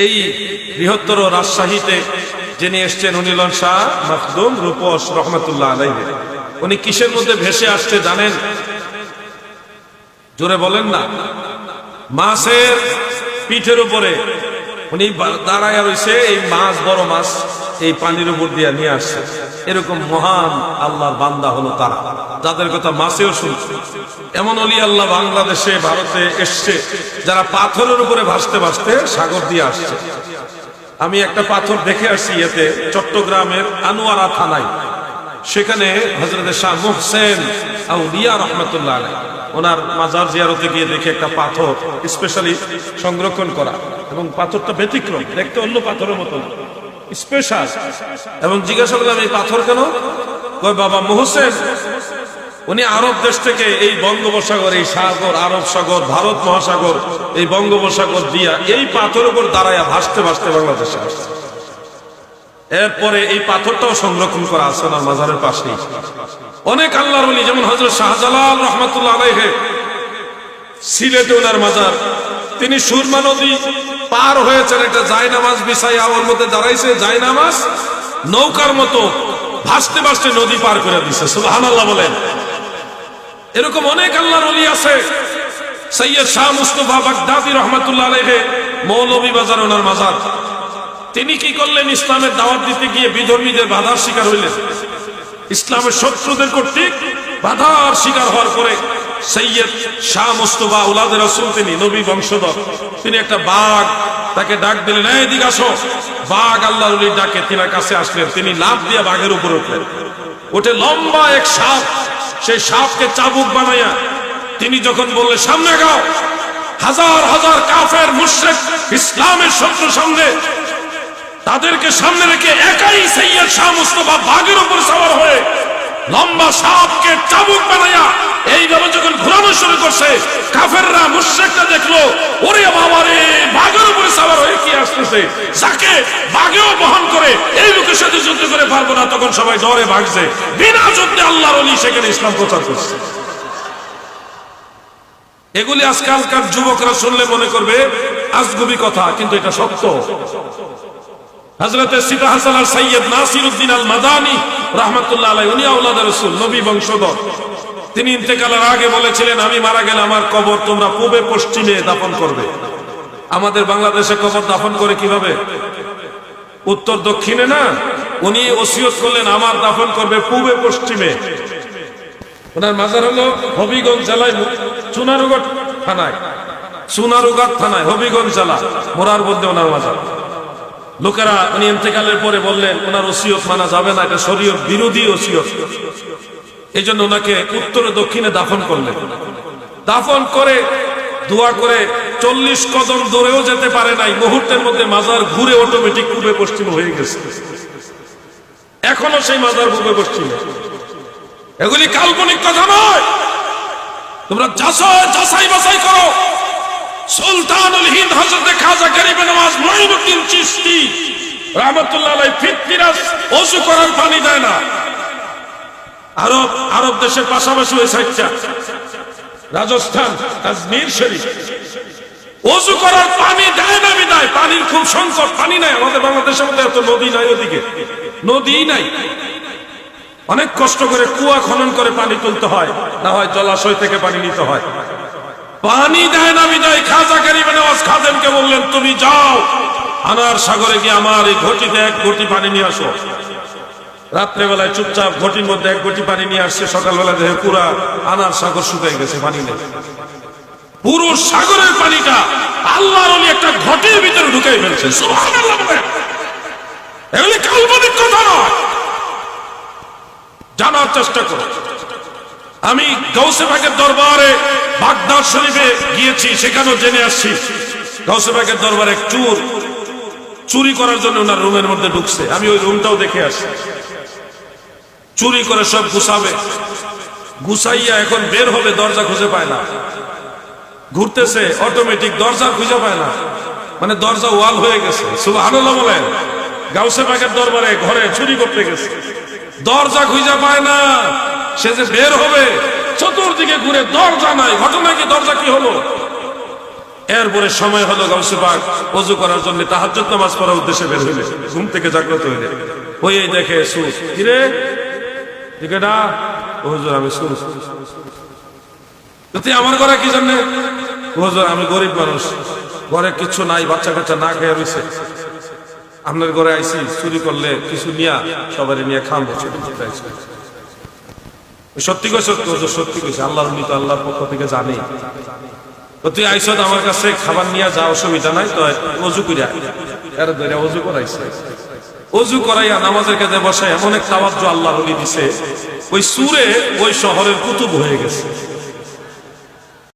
এই বৃহত্তর রাজশাহীতে যিনি এসছেন, উনি হলেন শাহ মখদুম রূপস রহমতুল্লাহ আলাইহে। উনি কিসের মধ্যে ভেসে আসছে জানেন? জোরে বলেন না। মাছের পিঠের উপরে উনি দাঁড়ায় রয়েছে, এই মাছ, বড় মাছ, এই পানির উপর দিয়ে নিয়ে আসছে। এরকম মহান আল্লাহর বান্দা হলো তারা। যাদের কথা মাছেও শুনছে এমন অলি আল্লাহ বাংলাদেশে, ভারতে এসছে, যারা পাথরের উপরে ভাসতে ভাসতে সাগর দিয়ে আসছে। আমি একটা পাথর দেখে আসছি এতে, চট্টগ্রামের আনোয়ারা থানায়। সেখানে হজরত শাহ মুহসেন আউলিয়া রহমতুল্লাহ আলাই ওনার মাজার জিয়ারতে গিয়ে দেখে একটা পাথর স্পেশালি সংরক্ষণ করা। এবং পাথরটা ব্যতিক্রম, দেখতে অন্য পাথরের মতো। স্পেশাল এবং জিজ্ঞাসা করলাম, এই পাথর কেন? বাবা, মোহসেন উনি আরব দেশ থেকে এই বঙ্গোপসাগর, এই সাগর, আরব সাগর, ভারত মহাসাগর, এই বঙ্গোপসাগর দিয়া এই পাথর উপর দাঁড়ায় ভাসতে ভাসতে বাংলাদেশে আসছে। এরপরে এই পাথরটাও সংরক্ষণ করা আছে ওনার মাজারের পাশেই। অনেক আল্লাহর বলি যেমন হজরত শাহজালাল রহমতুল্লাহ আলাইহে, সিলেটে ওনার মাজার। তিনি সুরমা নদী পার হয়েছেন একটা জায়নামাজ বিছাইয়া ওর মধ্যে দাঁড়াইছে জায়নামাজ নৌকার মতো ভাসতে ভাসতে নদী পার করে দিছে। আল্লাহ বলেন। এরকম অনেক আল্লাহর অলি আছে। সৈয়দ শাহ মুস্তফা বাগদাদি রহমতুল্লাহ আলাইহে, মৌলভী বাজার, ওনার মাজার। তিনি কি করলেন? ইসলামের দাওয়াত দিতে গিয়ে বিধর্মীদের বাধার শিকার হইলেন। ইসলামের শত্রুদের কর্তৃক বাধার শিকার হওয়ার পরে সৈয়দ শাহ মুস্তফা উলাদের রসুল তিনি, নবী বংশধর, তিনি একটা বাঘ, তাকে ডাক দিলেন, এই দিকে আসো। বাঘ আল্লাহ ডাকে তিনার কাছে আসলেন। তিনি লাভ দিয়ে বাঘের উপর উঠলেন। ওঠে লম্বা এক সাপ। সেই সাপকে চাবুক বানাইয়া তিনি যখন বললেন সামনে গাও হাজার হাজার কাফের, মুশরিক, ইসলামের শত্রু সঙ্গে তাদেরকে সামনে রেখে একাই সৈয়দ শাহ মুস্তফা বাঘের উপর সওয়ার হয়ে লম্বা সাপকে চাবুক বানাইয়া এইভাবে যখন ঘোরানো শুরু করছে, কাফেররা, মুশরিকরা দেখল, ওরে বাবা রে, বাঘের উপরে সওয়ার হয়ে কি আসতেছে? যাকে বাঘেও বহন করে এই লোকের সাথে পারব না, তখন সবাই ডরে ভাগছে। বিনা যুদ্ধে আল্লাহর অলি সেখানে ইসলাম প্রচার করছে। এগুলি আজকালকার যুবকরা শুনলে মনে করবে, আজগুবি কথা, কিন্তু এটা সত্য। তিনি ইন্তেকালের আগে বলেছিলেন, আমি মারা গেলে আমার কবর তোমরা পূবে, পশ্চিমে দাফন করবে। আমাদের বাংলাদেশে কবর দাফন করে কীভাবে? উত্তর দক্ষিণে না? উনি ওসিয়ত করলেন, আমার দাফন করবে পূবে পশ্চিমে। ওনার মাজার হলো হবিগঞ্জ জেলায় চুনারুগড় থানায়। চুনারুগড় থানায়, হবিগঞ্জ জেলা মোরার মধ্যে ওনার মাজার। লোকেরা উনি ইন্তেকালের পরে বললেন, ওনার ওসিয়ত মানা যাবে না, এটা শরীয়ত, বিরোধী ওসিয়ত। এই জন্য ওনাকে উত্তরে দক্ষিণে দাফন করলেন। দাফন করে, দোয়া করে চল্লিশ কদম দৌড়েও যেতে পারে নাই। মুহূর্তের মধ্যে মাজার ঘুরে অটোমেটিক পূবে পশ্চিম হয়ে গেছে। এখনও সেই মাজার পূবে পশ্চিমে এগুলি কাল্পনিক কথা নয়। তোমরা যাচাই বাছাই করো। সুলতানুল হিন্দ হযরত খাজা নওয়াজ মঈনুদ্দিন চিশতি ওযু করার পানি দেয় না। আরব আরব দেশের পাশাপাশি ওই রাজস্থান আজমির শরীফ। ওযু করার পানি দেয় না বিদায় পানির সংকট পানি নাই, আমাদের বাংলাদেশের মধ্যে এত নদী নাই ওদিকে নদী নাই। অনেক কষ্ট করে কুয়া খনন করে পানি তুলতে হয়, না হয় জলাশয় থেকে পানি নিতে হয়। পানি খাজা বললেন, তুমি যাও, আনার সাগরে গিয়ে আমার এই ঘটিতে এক ঘটি পানি নিয়ে আসো। রাত্রেবেলায় চুপচাপ ঘটির মধ্যে এক ঘটি পানি নিয়ে আসছে, সকালবেলা দেখে পুরা আনার সাগর শুকাই গেছে, পানি নেই। পুরো সাগরের পানিটা আল্লাহর ওলি একটা ঘটির ভিতরে ঢুকাই ফেলছে। এগুলি কাল্পনিক কথা নয়। জানার চেষ্টা করো। আমি গৌসে ভাগের দরবারে বাগদাদ শরীফে গিয়েছি, সেখানেও জেনে আসছি। গৌসে ভাগের দরবারে চুর চুরি করার জন্য ওনার রুমের মধ্যে ঢুকছে। আমি ওই রুমটাও দেখে আসছি। চুরি করে সব গুছাবে। গুছাইয়া এখন বের হবে, দরজা খুঁজে পায় না। ঘুরতেছে অটোমেটিক দরজা খুঁজে পায় না। মানে দরজা ওয়াল হয়ে গেছে। শুধু আনন্দ বলেন, গাউসে পাকের দরবারে ঘরে চুরি করতে গেছে। দরজা খুঁজে পায় না। সে যে বের হবে, চতুর্দিকে ঘুরে দরজা নাই। ঘটনা কি? দরজা কি হলো? এরপরে সময় হলো গাউসে পাক অজু করার জন্য তাহাজ্জুদ নামাজ পড়ার উদ্দেশ্যে বের হইলে ঘুম থেকে জাগ্রত হইলে ওই দেখে সুর কিরে? না হুজুর, আমি তো তুই আমার ঘরে কি জন্য? হুজুর আমি গরিব মানুষ, ঘরে কিছু নাই, বাচ্চা কাচ্চা না খেয়ে রয়েছে আপনার ঘরে আইসি চুরি করলে কিছু নিয়া সবারই নিয়ে খাম সত্যি কই সত্যি হুজুর সত্যি কইছে, আল্লাহর পক্ষ থেকে জানি। তুই আইসত আমার কাছে, খাবার নিয়ে যা অসুবিধা নাই, তো অজু করিয়া এর অজু করাইছে। অজু করাইয়া নামাজের কাছে বসে এমন এক তাওয়াজ্জু আল্লাহ দিছে, ওই সুরে ওই শহরের কুতুব হয়ে গেছে।